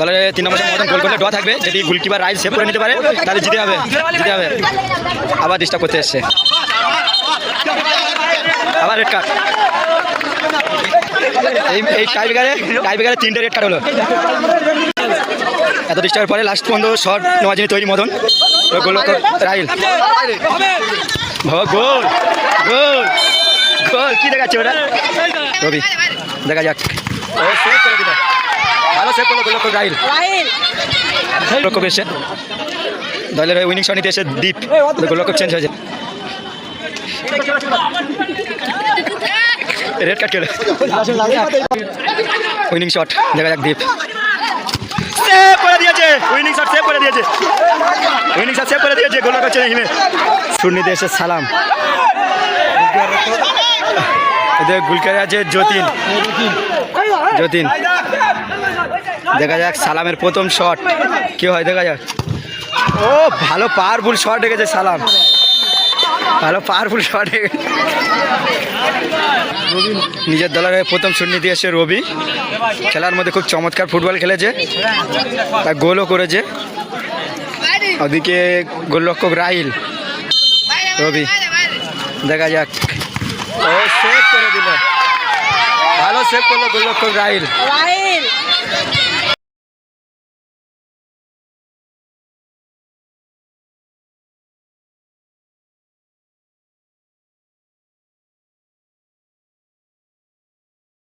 দলের তিন নম্বর মতন গোল করলে ড্র থাকবে। যদি গোলকিপার রাইজ সেভ করে নিতে পারে, তাহলে জিতে হবে জিতে হবে। আবার ডিস্টার্ব করতে এসছে। আবার রেড কার্ড এই এই টাই বিঘারে তিনটে রেড কার্ড হলো। এত ডিস্টার্বের পরে লাস্ট পর্যন্ত শর্ট নেওয়ার জন্য তৈরি মতন। গোল রাইল গোল গোল গোল। কি দেখাচ্ছে ওটা রবি, দেখা যাক। দিল ভালো সেভ করল গোলক রাইল গোলক এসে দলের উইনিং শট নিতে এসে দ্বীপ গোলক চেঞ্জ হয়েছে। রেড কার্ড খেলে। উইনিং শট দেখা যাক দ্বীপ সেভ করে দিয়েছে। উইনিং শট সেভ করে দিয়েছে। উইনিং শট সেভ করে দিয়েছে। হিমে এসে সালাম। এদের গুলকারে আছে যতীন। যতীন। দেখা যাক, সালামের প্রথম শট কি হয়, দেখা যাক। ও, ভালো পাওয়ারফুল শট রেখেছে সালাম। ভালো পাওয়ারফুল শট নিজের দলের প্রথম সুন্নিতি এসে রবি। খেলার মধ্যে খুব চমৎকার ফুটবল খেলেছে। তা গোলও করেছে। ওদিকে গোলরক্ষক রাহিল। রবি, দেখা যাক। ও সেভ করে দিল। ভালো সেভ করল গোলরক্ষক রাহিল।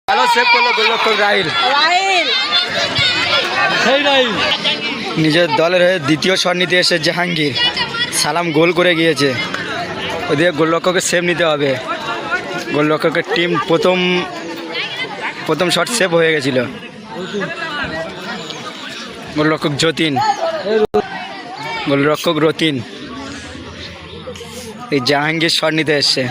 ভালো সেভ করল গোলরক্ষক রাহিল। নিজের দলের হয়ে দ্বিতীয় শট নিতে এসে জাহাঙ্গীর সালাম গোল করে গিয়েছে। ওদিকে গোলরক্ষকে সেভ নিতে হবে। গোলরক্ষকের টিম প্রথম প্রথম শট সেভ হয়ে গেছিল। গোলরক্ষক যতীন। গোলরক্ষক রতিন। এই জাহাঙ্গীর শট নিতে এসছে।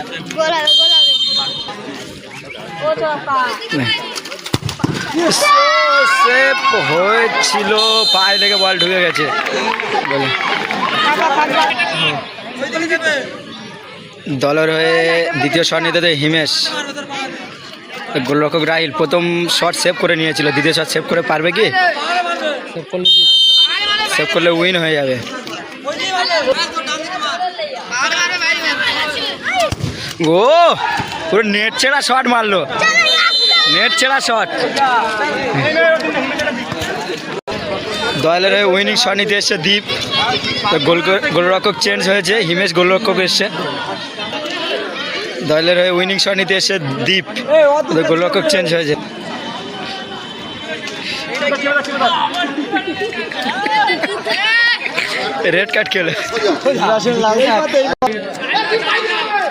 হয়েছিল। পায়ে লেগে বল ঢুকে গেছে। দলের হয়ে দ্বিতীয় শট নিতে হিমেশ। গোলরক্ষক রাহিল প্রথম শট সেভ করে নিয়েছিল। দ্বিতীয় শট সেভ করে পারবে কি? সেভ করলে উইন হয়ে যাবে। ও পুরো নেট ছেড়া শট মারলো। নেট ছেড়া শট দয়ালের উইনিং শট নিতে এসছে দ্বীপ গোলরক্ষক চেঞ্জ হয়েছে। হিমেশ গোলরক্ষক এসছে। দয়ালের হয়ে উইনিং শট নিতে এসছে দ্বীপ গোলরক্ষক চেঞ্জ হয়েছে। রেড কার্ড খেলে।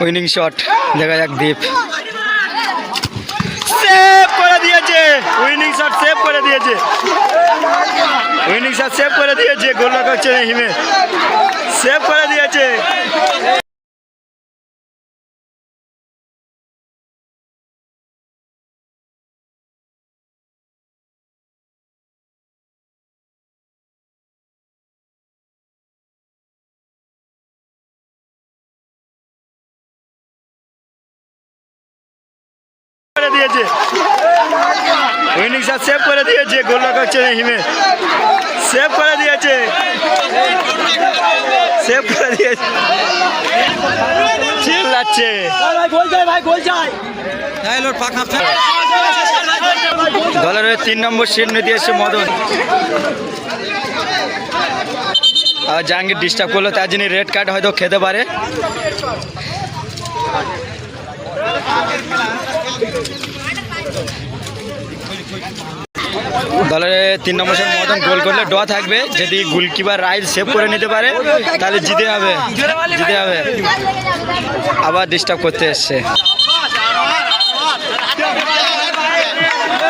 উইনিং শট দেখা যাক দ্বীপ সেভ করে দিয়েছে। উইনিং শট সেভ করে দিয়েছে। উইনিং শট সেভ করে দিয়েছে। গোল করছে হিমে। সেভ করে দিয়েছে। দিয়েছে। উইনিং সেভ করে দিয়েছে গোল করছে হিমে। সেভ করে দিয়েছে। সেভ করে দিয়েছে। চিল্লাচ্ছে দলের তিন নম্বর সিট এসে মদন। আর জাহাঙ্গীর ডিস্টার্ব করল, তার জন্য রেড কার্ড হয়তো খেতে পারে। দলের তিন নম্বর শট মতন গোল করলে ড্র থাকবে। যদি গোলকিপার রাইট সেভ করে নিতে পারে, তাহলে জিতে হবে। জিতে হবে। আবার ডিস্টার্ব করতে এসছে।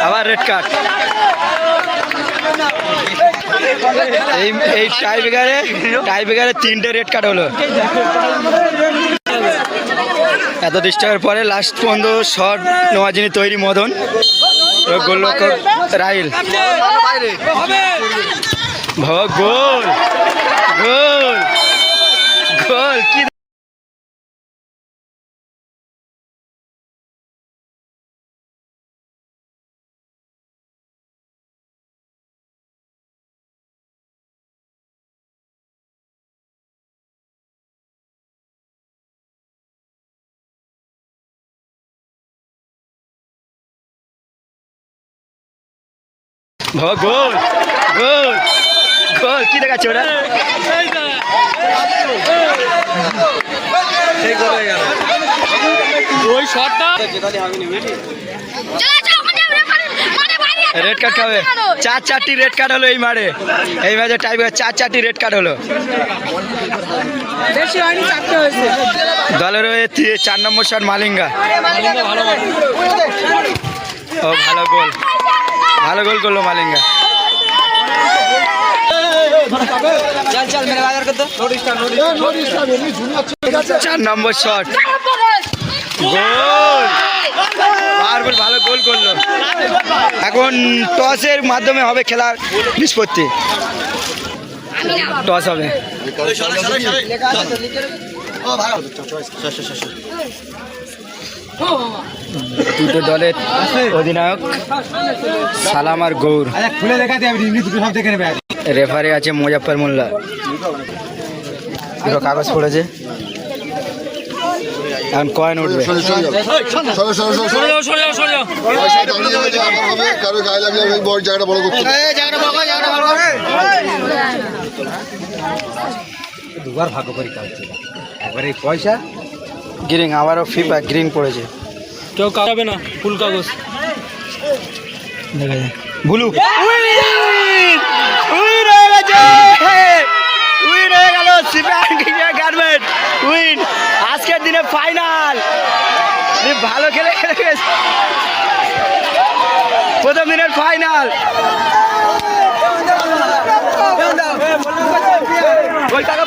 আবার রেড কার্ড এই এই টাই বেগারে টাই বেগারে তিনটে রেড কার্ড হলো। এত ডিস্টার্বের পরে লাস্ট পর্যন্ত শট নেওয়ার জন্য তৈরি মদন। গোলরক্ষক রাহিল। ভগ গোল গোল গোল। কি বাবা গোল গোল গোল। কি দেখাচ্ছে ওটা ওই শটটা? রেড কার্ড খাবে। চার চারটি রেড কার্ড হলো এই মারে এই ম্যাচে টাইপ চার চারটি রেড কার্ড হলো। দলের হয়ে চার নম্বর শট মালিঙ্গা। ভালো ও ভালো গোল। ভালো গোল করল মালিঙ্গা। চল চল মেরে বাজার করতো। চার নম্বর শট গোল। ভালো গোল করল। এখন টসের মাধ্যমে হবে খেলার নিষ্পত্তি। টস হবে। দুটো দলের অধিনায়ক সালাম আর গৌর দুটো রেফারি আছে মুজাফর মোল্লা দেখো কাগজ পড়েছে এখন কয়েন উঠবে। দুবার ভাগ্য পরীক্ষা হচ্ছে একবার এই পয়সা গ্রিন আবারও ফিফা গ্রিন পড়েছে। কেউ কাটাবে না ফুল কাগজ। দেখা যায় ব্লু। উইন হয়ে গেছে! উইন হয়ে গেল সিপান গার্মেন্ট উইন আজকের দিনে ফাইনাল ভালো খেলে খেলে প্রথম দিনের ফাইনাল ওই টাকা